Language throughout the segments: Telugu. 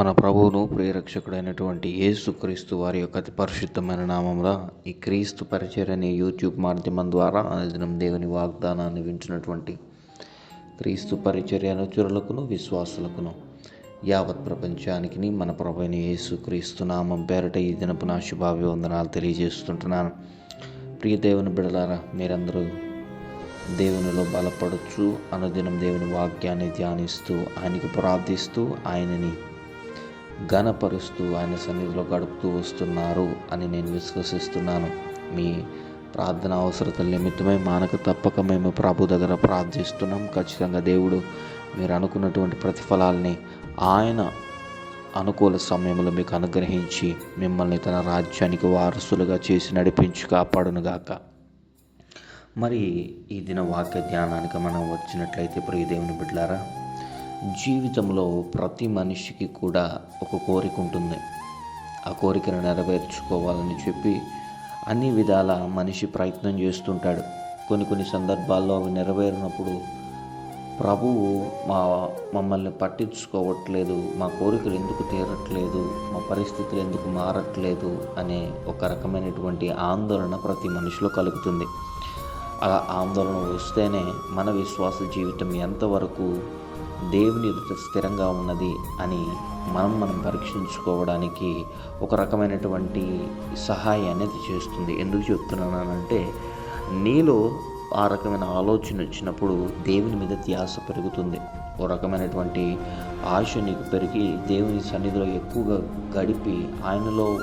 మన ప్రభువును ప్రియరక్షకుడైనటువంటి యేసుక్రీస్తు వారి యొక్క అతి పరిశుద్ధమైన నామంలో ఈ క్రీస్తు పరిచర్ అనే యూట్యూబ్ మాధ్యమం ద్వారా అనుదినం దేవుని వాగ్దానాన్ని వింటున్నటువంటి క్రీస్తు పరిచర్య అనుచరులకును విశ్వాసులకును యావత్ ప్రపంచానికి మన ప్రభు అయిన యేసుక్రీస్తు నామం పేరట ఈ దినపు నా శుభాభివందనాలు తెలియజేస్తుంటున్నాను. ప్రియ దేవుని బిడలారా మీరందరూ దేవునిలో బలపడచ్చు అనుదినం దేవుని వాక్యాన్ని ధ్యానిస్తూ ఆయనకు ప్రార్థిస్తూ ఆయనని ఘనపరుస్తూ ఆయన సన్నిధిలో గడుపుతూ వస్తున్నారు అని నేను విశ్వసిస్తున్నాను. మీ ప్రార్థన అవసరతల నిమిత్తమై మానక తప్పక మేము ప్రభు దగ్గర ప్రార్థిస్తున్నాం. ఖచ్చితంగా దేవుడు మీరు అనుకున్నటువంటి ప్రతిఫలాల్ని ఆయన అనుకూల సమయంలో మీకు అనుగ్రహించి మిమ్మల్ని తన రాజ్యానికి వారసులుగా చేసి నడిపించి కాపాడునుగాక. మరి ఈ దిన వాక్య ధ్యానానికి మనం వచ్చినట్లయితే ప్రియ దేవుని బిడ్డలారా జీవితంలో ప్రతి మనిషికి కూడా ఒక కోరిక ఉంటుంది. ఆ కోరికను నెరవేర్చుకోవాలని చెప్పి అన్ని విధాల మనిషి ప్రయత్నం చేస్తుంటాడు. కొన్ని కొన్ని సందర్భాల్లో అవి నెరవేరినప్పుడు ప్రభువు మా మమ్మల్ని పట్టించుకోవట్లేదు మా కోరికలు ఎందుకు తీరట్లేదు మా పరిస్థితులు ఎందుకు మారట్లేదు అనే ఒక రకమైనటువంటి ఆందోళన ప్రతి మనిషిలో కలుగుతుంది. అలా ఆందోళన వస్తేనే మన విశ్వాస జీవితం ఎంతవరకు దేవుని ఎదుట స్థిరంగా ఉన్నది అని మనం మనం పరీక్షించుకోవడానికి ఒక రకమైనటువంటి సహాయాన్ని అది చేస్తుంది. ఎందుకు చెప్తున్నానంటే నీలో ఆ రకమైన ఆలోచన వచ్చినప్పుడు దేవుని మీద ధ్యాస పెరుగుతుంది. ఓ రకమైనటువంటి ఆశ నీకు పెరిగి దేవుని సన్నిధిలో ఎక్కువగా గడిపి ఆయనలో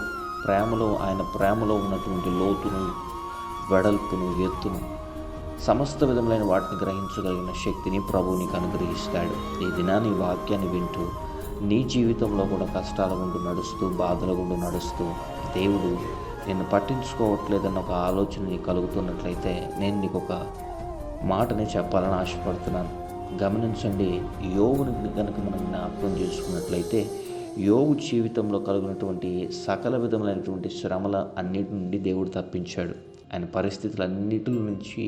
ప్రేమలో ఆయన ప్రేమలో ఉన్నటువంటి లోతును వెడల్పును ఎత్తును సమస్త విధములైన వాటిని గ్రహించగలిగిన శక్తిని ప్రభువు నీకు అనుగ్రహిస్తాడు. ఈ దినాన్ని వాక్యాన్ని వింటూ నీ జీవితంలో కూడా కష్టాల గుండు నడుస్తూ బాధల గుండు నడుస్తూ దేవుడు నిన్ను పట్టించుకోవట్లేదన్న ఒక ఆలోచన నీకు కలుగుతున్నట్లయితే నేను నీకు ఒక మాటని చెప్పాలని ఆశపడుతున్నాను. గమనించండి యోగుని కనుక మనం జ్ఞాపకం చేసుకున్నట్లయితే యోగు జీవితంలో కలిగినటువంటి సకల విధములైనటువంటి శ్రమల అన్నిటి నుండి దేవుడు తప్పించాడు. ఆయన పరిస్థితులన్నిటి నుంచి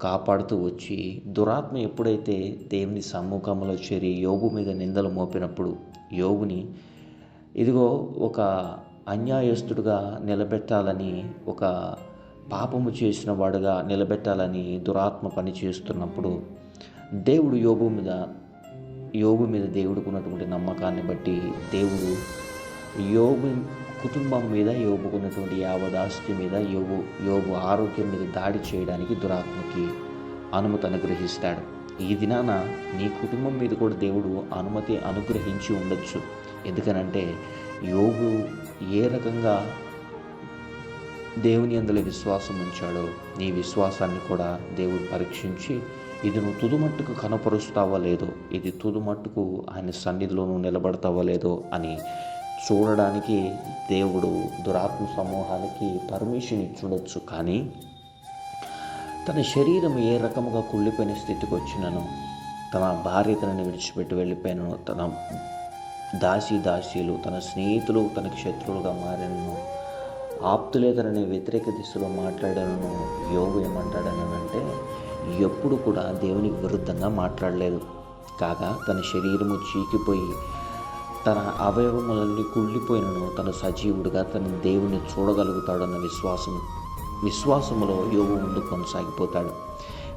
కాపాడుతూ వచ్చి దురాత్మ ఎప్పుడైతే దేవుని సమ్ముఖంలో చేరి యోగు మీద నిందలు మోపినప్పుడు యోగుని ఇదిగో ఒక అన్యాయస్తుడుగా నిలబెట్టాలని ఒక పాపము చేసిన వాడుగా నిలబెట్టాలని దురాత్మ పని చేస్తున్నప్పుడు దేవుడు యోగు మీద యోగు మీద దేవుడికి ఉన్నటువంటి నమ్మకాన్ని బట్టి దేవుడు యోగు కుటుంబం మీద యోగుకున్నటువంటి యావదాస్తి మీద యోగు యోగు ఆరోగ్యం మీద దాడి చేయడానికి దురాత్మకి అనుమతి అనుగ్రహిస్తాడు. ఈ దినాన నీ కుటుంబం మీద కూడా దేవుడు అనుమతి అనుగ్రహించి ఉండొచ్చు. ఎందుకనంటే యోగు ఏ రకంగా దేవుని అందులో విశ్వాసం ఉంచాడో నీ విశ్వాసాన్ని కూడా దేవుడు పరీక్షించి ఇది నువ్వు తుదుమట్టుకు కనపరుస్తావా లేదో ఇది తుదుమట్టుకు ఆయన సన్నిధిలో నువ్వు నిలబడతావా లేదో అని చూడడానికి దేవుడు దురాత్మ సమూహానికి పర్మిషన్ ఇచ్చుండొచ్చు కానీ తన శరీరం ఏ రకముగా కుళ్ళిపోయిన స్థితికి వచ్చినను తన భార్య తనని విడిచిపెట్టి వెళ్ళిపోయినను తన దాసి దాసీలు తన స్నేహితులు తనకి శత్రువులుగా మారినను ఆప్తులే తనని వ్యతిరేక దిశలో మాట్లాడాను యోగు ఏమంటాడనంటే ఎప్పుడు కూడా దేవునికి విరుద్ధంగా మాట్లాడలేదు. కాగా తన శరీరము చీకిపోయి తన అవయవములన్నీ కుళ్ళిపోయినను తన సజీవుడిగా తన దేవుని చూడగలుగుతాడన్న విశ్వాసం విశ్వాసములో యోగు ముందు కొనసాగిపోతాడు.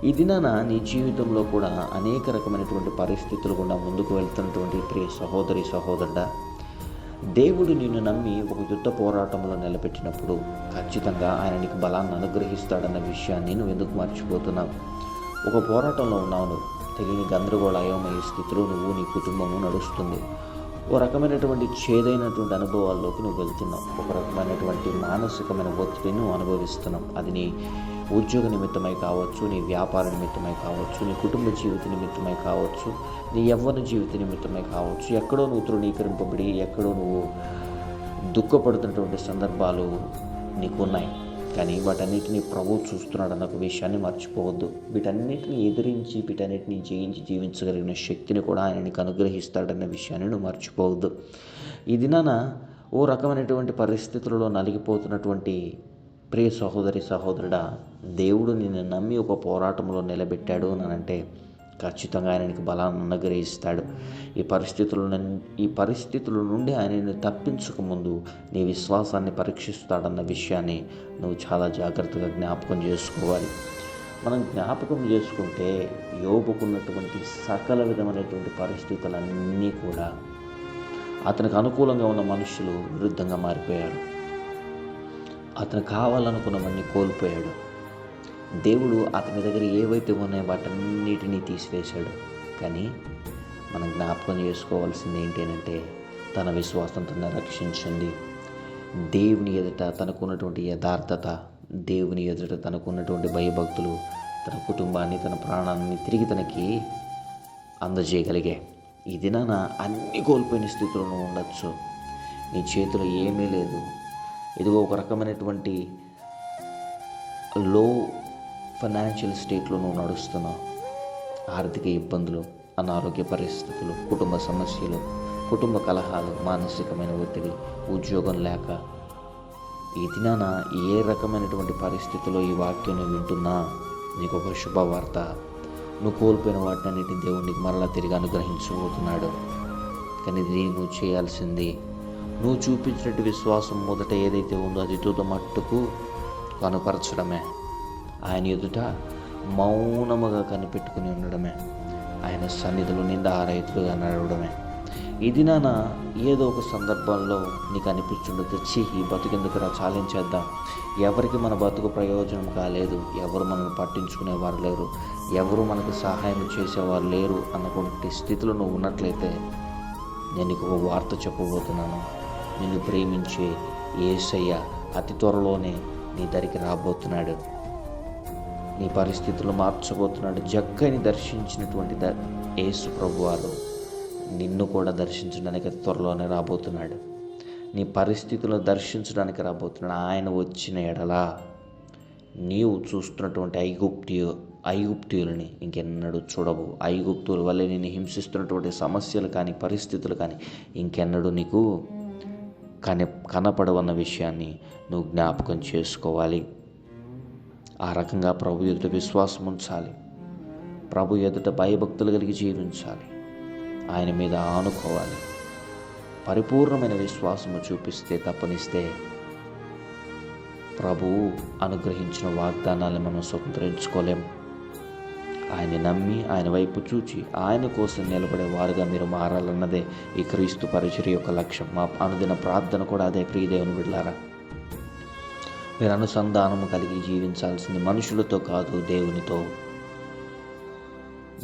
ఈ దినాన నీ జీవితంలో కూడా అనేక రకమైనటువంటి పరిస్థితులు గుండా ముందుకు వెళ్తున్నటువంటి ప్రియ సహోదరి సహోదరుడా దేవుడు నిన్ను నమ్మి ఒక యుద్ధ పోరాటంలో నిలబెట్టినప్పుడు ఖచ్చితంగా ఆయన నీకు బలాన్ని అనుగ్రహిస్తాడన్న విషయాన్ని నువ్వు ఎందుకు మర్చిపోతున్నావు? ఒక పోరాటంలో ఉన్నావు నువ్వు. తెలియని గందరగోళ అయోమయ స్థితిలో నువ్వు నీ కుటుంబము నడుస్తుంది. ఓ రకమైనటువంటి చేదైనటువంటి అనుభవాల్లోకి నువ్వు వెళ్తున్నావు. ఒక రకమైనటువంటి మానసికమైన ఒత్తిడిని నువ్వు అనుభవిస్తున్నావు. అది నీ ఉద్యోగ నిమిత్తమై కావచ్చు నీ వ్యాపార నిమిత్తమై కావచ్చు నీ కుటుంబ జీవిత నిమిత్తమై కావచ్చు నీ యవ్వన జీవిత నిమిత్తమై కావచ్చు. ఎక్కడో నువ్వు తృణీకరింపబడి ఎక్కడో నువ్వు దుఃఖపడుతున్నటువంటి సందర్భాలు నీకు ఉన్నాయి కానీ వాటన్నిటిని ప్రభు చూస్తున్నాడు. అన్న ఒక విషయాన్ని మర్చిపోవద్దు. వీటన్నిటిని ఎదిరించి వీటన్నిటిని జయించి జీవించగలిగిన శక్తిని కూడా ఆయన నీకు అనుగ్రహిస్తాడన్న విషయాన్ని నువ్వు మర్చిపోవద్దు. ఈ దినాన ఓ రకమైనటువంటి పరిస్థితులలో నలిగిపోతున్నటువంటి ప్రియ సహోదరి సహోదరుడా దేవుడు నిన్ను నమ్మి ఒక పోరాటంలో నిలబెట్టాడు అని అంటే ఖచ్చితంగా ఆయనకి బలాన్ని అనుగ్రహిస్తాడు. ఈ పరిస్థితుల ఈ పరిస్థితుల నుండి ఆయనను తప్పించకముందు నీ విశ్వాసాన్ని పరీక్షిస్తాడన్న విషయాన్ని నువ్వు చాలా జాగ్రత్తగా జ్ఞాపకం చేసుకోవాలి. మనం జ్ఞాపకం చేసుకుంటే యోబుకున్నటువంటి సకల విధమైనటువంటి పరిస్థితులన్నీ కూడా అతనికి అనుకూలంగా ఉన్న మనుషులు విరుద్ధంగా మారిపోయారు. అతను కావాలనుకున్నవన్నీ కోల్పోయాడు. దేవుడు అతని దగ్గర ఏవైతే ఉన్నాయో వాటన్నిటినీ తీసివేశాడు. కానీ మనం జ్ఞాపకం చేసుకోవాల్సింది ఏంటంటే తన విశ్వాసం తన రక్షించండి. దేవుని ఎదుట తనకున్నటువంటి యథార్థత దేవుని ఎదుట తనకున్నటువంటి భయభక్తులు తన కుటుంబాన్ని తన ప్రాణాన్ని తిరిగి తనకి అందజేయగలిగే ఈ దినాన అన్ని కోల్పోయిన స్థితిలోనూ ఉండొచ్చు. నీ చేతిలో ఏమీ లేదు. ఇదిగో ఒక రకమైనటువంటి లో ఫైనాన్షియల్ స్టేట్లో నువ్వు నడుస్తున్నావు ఆర్థిక ఇబ్బందులు అనారోగ్య పరిస్థితులు కుటుంబ సమస్యలు కుటుంబ కలహాలు మానసికమైన ఒత్తిడి ఉద్యోగం లేక ఈ దినాన ఏ రకమైనటువంటి పరిస్థితిలో ఈ వాక్యం వింటున్నా నీకు ఒక శుభవార్త. నువ్వు కోల్పోయిన వాటినన్నిటిని దేవునికి మరలా తిరిగి అనుగ్రహించబోతున్నాడు. కానీ ఇది నువ్వు చేయాల్సింది నువ్వు చూపించినట్టు విశ్వాసం మొదట ఏదైతే ఉందో అది తుద మట్టుకు కనుపరచడమే. ఆయన ఎదుట మౌనముగా కనిపెట్టుకుని ఉండడమే. ఆయన సన్నిధిలో నిందారహితులుగా నడవడమే. ఇది నాన్న ఏదో ఒక సందర్భంలో నీకు అనిపించుండదు తెచ్చి ఈ బతుకెందుకురా చాలించేద్దాం ఎవరికి మన బతుకు ప్రయోజనం కాలేదు ఎవరు మనల్ని పట్టించుకునేవారు లేరు ఎవరు మనకు సహాయం చేసేవారు లేరు అన్నటువంటి స్థితిలో నువ్వు ఉన్నట్లయితే నేను నీకు ఒక వార్త చెప్పబోతున్నాను. నిన్ను ప్రేమించే ఏసయ్య అతి త్వరలోనే నీ దరికి రాబోతున్నాడు. నీ పరిస్థితులు మార్చబోతున్నాడు. జక్కని దర్శించినటువంటి ద యేసు ప్రభువారు నిన్ను కూడా దర్శించడానికి త్వరలోనే రాబోతున్నాడు. నీ పరిస్థితులను దర్శించడానికి రాబోతున్నాడు. ఆయన వచ్చిన ఎడలా నీవు చూస్తున్నటువంటి ఐగుప్తియు ఐగుప్తియులని ఇంకెన్నడూ చూడవు. ఐగుప్తుల వల్లే నేను హింసిస్తున్నటువంటి సమస్యలు కానీ పరిస్థితులు కానీ ఇంకెన్నడూ నీకు కన కనపడవన్న విషయాన్ని నువ్వు జ్ఞాపకం చేసుకోవాలి. ఆ రకంగా ప్రభు ఎదుట విశ్వాసం ఉంచాలి. ప్రభు ఎదుట భయభక్తులు కలిగి జీవించాలి. ఆయన మీద ఆనుకోవాలి. పరిపూర్ణమైన విశ్వాసము చూపిస్తే తప్పనిస్తే ప్రభువు అనుగ్రహించిన వాగ్దానాలను మనం స్వతంత్రించుకోలేం. ఆయన నమ్మి ఆయన వైపు చూచి ఆయన కోసం నిలబడే వారుగా మీరు మారాలన్నదే ఈ క్రీస్తు పరిచర్య యొక్క లక్ష్యం. మా అనుదిన ప్రార్థన కూడా అదే ప్రియదేవుని బిడ్డారా మీరు అనుసంధానము కలిగి జీవించాల్సింది మనుషులతో కాదు దేవునితో.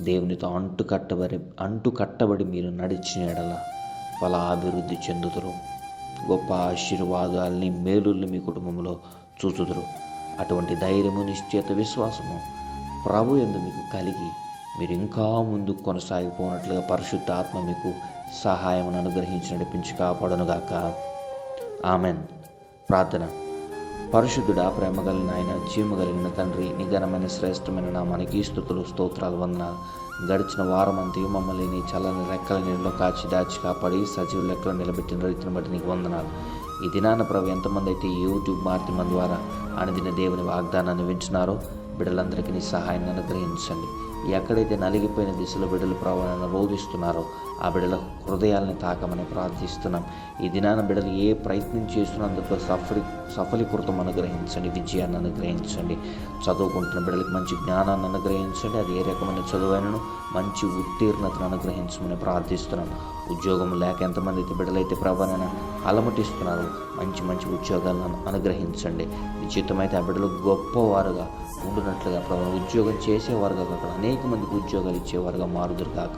దేవునితో అంటు కట్టబడి అంటు కట్టబడి మీరు నడిచిన ఎడల ఫలాభివృద్ధి చెందుతురు గొప్ప ఆశీర్వాదాల్ని మేలుల్ని మీ కుటుంబంలో చూచుదురు. అటువంటి ధైర్యము నిశ్చేత విశ్వాసము ప్రభు ఎందు మీకు కలిగి మీరు ఇంకా ముందుకు కొనసాగిపోనట్లుగా పరిశుద్ధ ఆత్మ మీకు సహాయం అనుగ్రహించి నడిపించి కాపాడనుగాక. ఆమెన్. ప్రార్థన. పరిశుద్ధుడా ప్రేమ కలిగిన ఆయన జీవము కలిగిన తండ్రి నిఘనమైన శ్రేష్టమైన నామానికి స్థుతులు స్తోత్రాలు వందనాలు గడిచిన వారం అంతయు మమ్మల్ని నీ చల్లని రెక్కల నీళ్ళలో కాచి దాచి కాపాడి సజీవ లెక్కలు నిలబెట్టిన రీతిని బట్టి నీకు వందనాలు. ఈ దినాన ప్రభు ఎంతమంది అయితే యూట్యూబ్ మాధ్యమం ద్వారా అనుదిన దేవుని వాగ్దానాన్ని వింటున్నారో బిడ్డలందరికీ నీ సహాయాన్ని అనుగ్రహించండి. ఎక్కడైతే నలిగిపోయిన దిశలో బిడ్డలు ప్రవణను రోధిస్తున్నారో ఆ బిడ్డల హృదయాలని తాకమని ప్రార్థిస్తున్నాం. ఈ దినాన బిడ్డలు ఏ ప్రయత్నం చేస్తున్నందుకు సఫలి సఫలీకృతం అనుగ్రహించండి విజయాన్ని అనుగ్రహించండి. చదువుకుంటున్న బిడ్డలకు మంచి జ్ఞానాన్ని అనుగ్రహించండి. అది ఏ రకమైన చదువైనను మంచి ఉత్తీర్ణతను అనుగ్రహించమని ప్రార్థిస్తున్నాం. ఉద్యోగం లేక ఎంతమంది అయితే బిడ్డలైతే ప్రభానైనా అలమటిస్తున్నారు మంచి మంచి ఉద్యోగాలను అనుగ్రహించండి. నిశ్చితమైతే ఆ బిడ్డలు గొప్పవారుగా ఉండునట్లుగా ప్రభావ ఉద్యోగం చేసేవారుగా అక్కడ అనేక మందికి ఉద్యోగాలు ఇచ్చేవారుగా మారుదురు కాక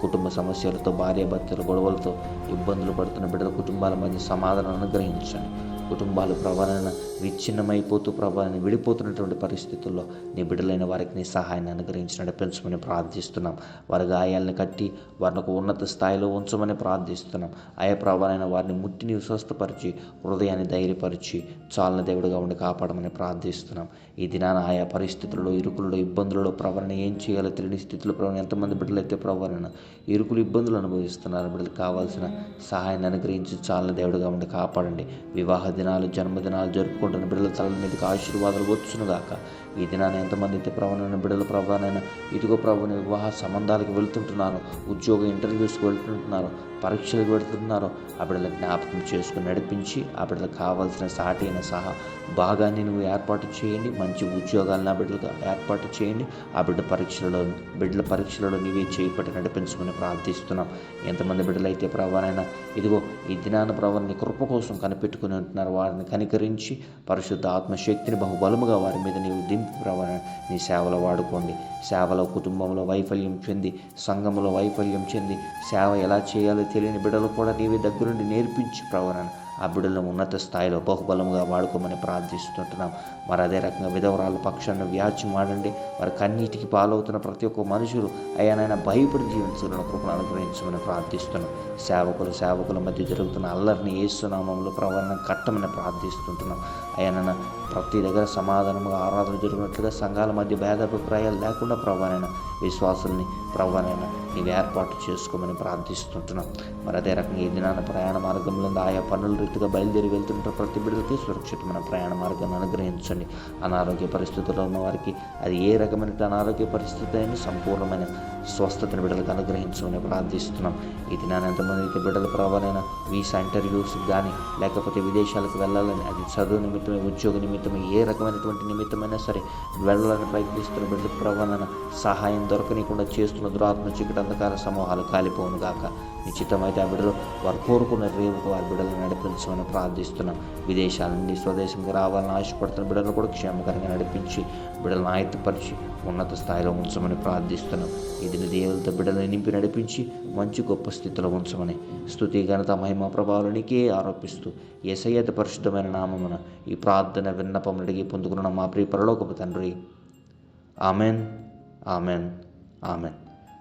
కుటుంబ సమస్యలతో భార్యాభర్తల గొడవలతో ఇబ్బందులు పడుతున్న బిడ్డల కుటుంబాల మధ్య సమాధానం అనుగ్రహించండి. కుటుంబాలు ప్రభాన విచ్ఛిన్నమైపోతూ ప్రభావాన్ని విడిపోతున్నటువంటి పరిస్థితుల్లో నీ బిడ్డలైన వారికి నీ సహాయాన్ని అనుగ్రహించి నడిపించమని ప్రార్థిస్తున్నాం. వారి గాయాలను కట్టి వారిని ఒక ఉన్నత స్థాయిలో ఉంచమని ప్రార్థిస్తున్నాం. ఆయా ప్రభావాలైన వారిని ముట్టిని స్వస్థపరిచి హృదయాన్ని ధైర్యపరిచి చాలన దేవుడిగా ఉండి కాపాడమని ప్రార్థిస్తున్నాం. ఈ దినాన ఆయా పరిస్థితుల్లో ఇరుకులలో ఇబ్బందులలో ప్రవరణ ఏం చేయాలో తెలియని స్థితిలో ప్రవరణ ఎంతమంది బిడ్డలైతే ప్రవరణ ఇరుకులు ఇబ్బందులు అనుభవిస్తున్నారు బిడ్డలకు కావాల్సిన సహాయాన్ని అనుగ్రహించి చాలన దేవుడిగా ఉండి కాపాడండి. వివాహ దినాలు జన్మదినాలు జరుపుకుంటున్న బిడ్డల తల మీదకి ఆశీర్వాదాలు వచ్చునుగాక. ఈ దినాన్ని ఎంతమంది అయితే ప్రభావైన బిడ్డల ప్రభావైనా ఇదిగో ప్రభుని వివాహ సంబంధాలకు వెళ్తుంటున్నారు ఉద్యోగ ఇంటర్వ్యూస్కి వెళ్తుంటున్నారు పరీక్షలు పెడుతున్నారో ఆ బిడ్డల జ్ఞాపకం చేసుకుని నడిపించి ఆ బిడ్డలకు కావాల్సిన సాటి అయిన సహా భాగాన్ని నువ్వు ఏర్పాటు చేయండి మంచి ఉద్యోగాలను నా బిడ్డలకు ఏర్పాటు చేయండి ఆ బిడ్డ పరీక్షలలో బిడ్డల పరీక్షలలో నీవే చేపట్టి నడిపించుకుని ప్రార్థిస్తున్నాం. ఎంతమంది బిడ్డలైతే ప్రభానైనా ఇదిగో ఈ దినాన ప్రభావ కృప కోసం కనిపెట్టుకుని ఉంటున్నారు వారిని కనికరించి పరిశుద్ధ ఆత్మశక్తిని బహుబలముగా వారి మీద నీవు దింపి ప్రభావ నీ సేవలో వాడుకోండి. సేవలో కుటుంబంలో వైఫల్యం చెంది సంఘంలో వైఫల్యం చెంది సేవ ఎలా చేయాలో తెలియని బిడ్డలు కూడా నీవే దగ్గరుండి నేర్పించి ప్రవరణ ఆ బిడ్డలను ఉన్నత స్థాయిలో బహుబలముగా వాడుకోమని ప్రార్థిస్తుంటున్నాం. మరి అదే రకంగా విధవరాల పక్షాన్ని వ్యాజ్యం ఆడండి వారి కన్నీటికి పాలవుతున్న ప్రతి ఒక్క మనుషులు అయ్యానైనా భయపడి జీవించాలని కృపను అనుగ్రహించమని ప్రార్థిస్తున్నాం. సేవకులు సేవకుల మధ్య జరుగుతున్న అల్లరిని ఏసునామంలో ప్రవరణ కట్టమని ప్రార్థిస్తుంటున్నాం. అయ్యానైనా ప్రతి దగ్గర సమాధానముగా ఆరాధన జరిగినట్లుగా సంఘాల మధ్య భేదాభిప్రాయాలు లేకుండా ప్రవరణ విశ్వాసుల్ని ప్రభానైనా నీవు ఏర్పాటు చేసుకోమని ప్రార్థిస్తుంటున్నాం. మరి అదే రకంగా ఈ దినాన ప్రయాణ మార్గంలో ఆయా పనుల రీతిగా బయలుదేరి వెళ్తుంటే ప్రతి బిడ్డలకి సురక్షితమైన ప్రయాణ మార్గాన్ని అనుగ్రహించండి. అనారోగ్య పరిస్థితుల్లో ఉన్న వారికి అది ఏ రకమైన అనారోగ్య పరిస్థితి అయినా సంపూర్ణమైన స్వస్థతను బిడ్డలకు అనుగ్రహించమని ప్రార్థిస్తున్నాం. ఈ దినాన ఎంతమంది అయితే బిడ్డల ప్రభావైన వీసా ఇంటర్వ్యూస్ కానీ లేకపోతే విదేశాలకు వెళ్ళాలని అది చదువు నిమిత్తమే ఉద్యోగ నిమిత్తమే ఏ రకమైనటువంటి నిమిత్తమైనా సరే వెళ్ళాలని ప్రయత్నిస్తున్న బిడ్డల ప్రవణన సహాయం దొరకనీయకుండా చేస్తున్న దురాత్మ చీకటి అంధకార సమూహాలు కాలిపోవును గాక. నిశ్చితమైతే ఆ బిడ్డలు వారు కోరుకున్న రేవుకు వారి బిడ్డలు నడిపించమని ప్రార్థిస్తున్నాం. విదేశాల నుండి స్వదేశంకి రావాలని ఆశపడుతున్న బిడ్డలను కూడా క్షేమకరంగా నడిపించి బిడ్డలను ఆయత్తపరిచి ఉన్నత స్థాయిలో ఉంచమని ప్రార్థిస్తున్నాం. ఇది దేవులతో బిడ్డలను నింపి నడిపించి మంచి గొప్ప స్థితిలో ఉంచమని స్థుతి ఘనత మహిమ ప్రభావాలనికే ఆరోపిస్తూ ఏసయ్యత పరిశుద్ధమైన నామమున ఈ ప్రార్థన విన్నపం అడిగి పొందుకున్న మా ప్రియ పరలోకపు తండ్రి. Amen. Amen. Amen.